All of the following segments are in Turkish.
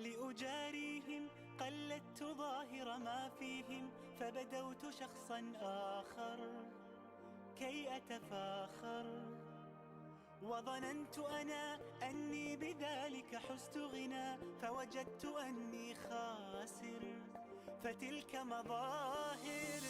لأجاريهم قلدت ظاهر ما فيهم فبدوت شخصا آخر كي أتفاخر وظننت أنا أني بذلك حزت غنى فوجدت أني خاسر فتلك مظاهر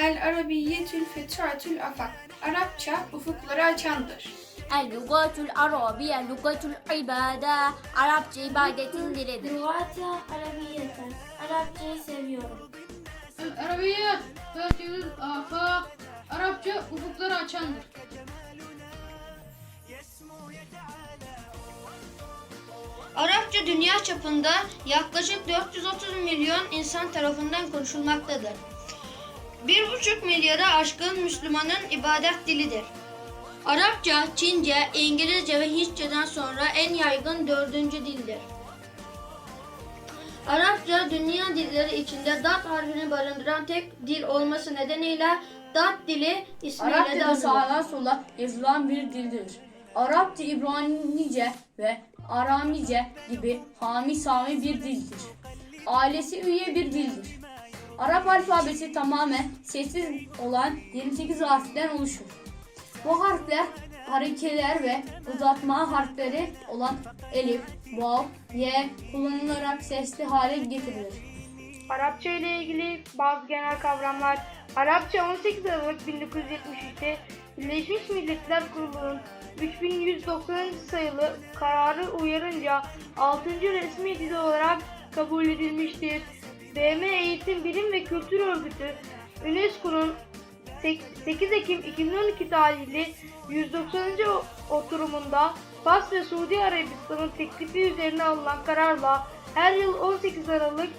El Arabiyyetül Fetratül Afak. Arapça ufukları açandır. El-Lugatul Arabiye Lugatul İbade Arapça ibadetin dilidir. Lügatya Arabiyeten. Arapçayı seviyorum. Arabiyet, Fetihül Afak, Arapça ufukları açandır. Arapça dünya çapında yaklaşık 430 milyon insan tarafından konuşulmaktadır. 1,5 milyara aşkın Müslümanın ibadet dilidir. Arapça, Çince, İngilizce ve Hintçeden sonra en yaygın dördüncü dildir. Arapça dünya dilleri içinde dat harfini barındıran tek dil olması nedeniyle dat dili ismiyle de Arapçada anılır. sağdan sola yazılan bir dildir. Arapça, İbranice ve Aramice gibi Hami Sami bir dildir. Ailesi üye bir dildir. Arap alfabesi tamamen sessiz olan 28 harften oluşur. Bu harfler harekeler ve uzatma harfleri olan elif, vav, ye kullanılarak sesli hale getirilir. Arapça ile ilgili bazı genel kavramlar. Arapça 18 Aralık 1973'te Birleşmiş Milletler Kurulu'nun 3190 sayılı kararı uyarınca 6. resmi dil olarak kabul edilmiştir. BM Eğitim Bilim ve Kültür Örgütü UNESCO'nun 8 Ekim 2012 tarihli 190. oturumunda Fas ve Suudi Arabistan'ın teklifi üzerine alınan kararla her yıl 18 Aralık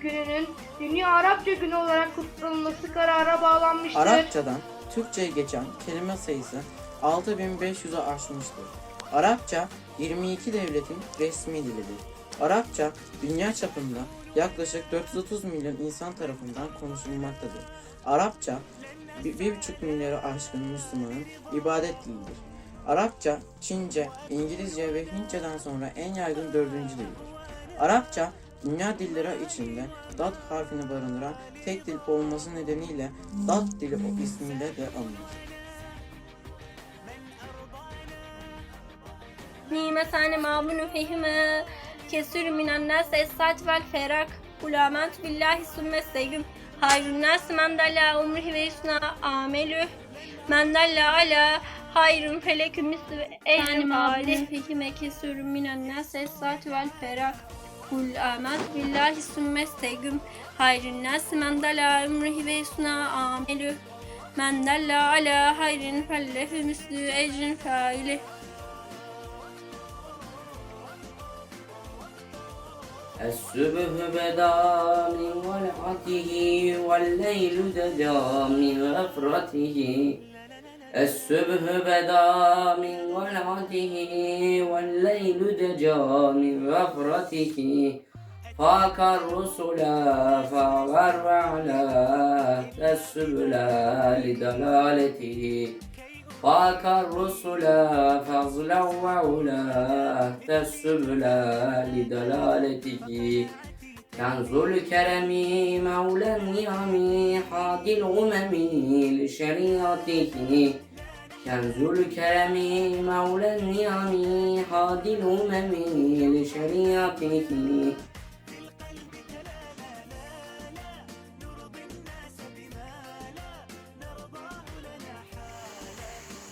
gününün Dünya Arapça Günü olarak kutlanılması karara bağlanmıştır. Arapçadan Türkçe'ye geçen kelime sayısı 6500'ü aşmıştır. Arapça 22 devletin resmi dilidir. Arapça dünya çapında yaklaşık 430 milyon insan tarafından konuşulmaktadır. Arapça 1,5 milyara aşkın Müslümanın ibadet dilidir. Arapça, Çince, İngilizce ve Hintçeden sonra en yaygın dördüncü dildir. Arapça, dünya dilleri içinde dat harfini barındıran tek dil olması nedeniyle dat dili o ismiyle de anılır. Nimesane mabunu fehime kesür minen nas esat vel ferak Ulamant billahi sümme seyyum Hayrun nas men dalla umrihi ve yusna amelü Men dalla ala hayrun felekü mislu ecrim aleh fehime kesür minen nas esat vel ferak Kul amant billahi sümme seyyum Hayrun nas men dalla umrihi ve yusna amelü Men dalla ala hayrun felekü mislu ecrin faileh الصبح بدا من ولعته والليل دجا من غفرته. الصبح بدا من ولعته والليل دجا من غفرته. فاك الرسل فغر على السبل لدلالته فاك الرسل فضلا وعلا السبل لدلالته كنز الكرم مولى النعم حادي الغمم لشريعته كنز الكرم مولى النعم حادي الأمم لشريعته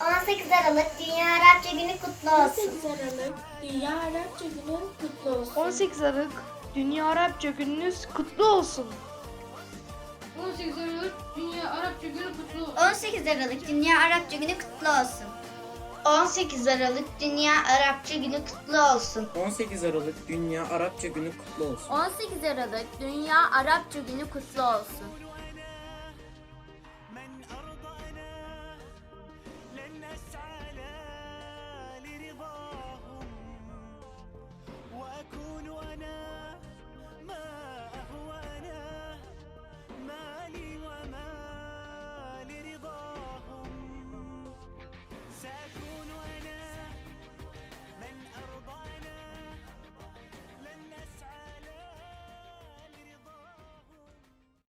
18 Aralık Dünya Arapça Günü kutlu olsun. 18 Aralık Dünya Arapça Günü kutlu olsun. 18 Aralık Dünya Arapça Gününüz kutlu olsun. 18 Aralık Dünya Arapça Günü kutlu olsun. 18 Aralık Dünya Arapça Günü kutlu olsun. 18 Aralık Dünya Arapça Günü kutlu olsun. 18 Aralık Dünya Arapça Günü kutlu olsun. 18 Aralık Dünya Arapça Günü kutlu olsun.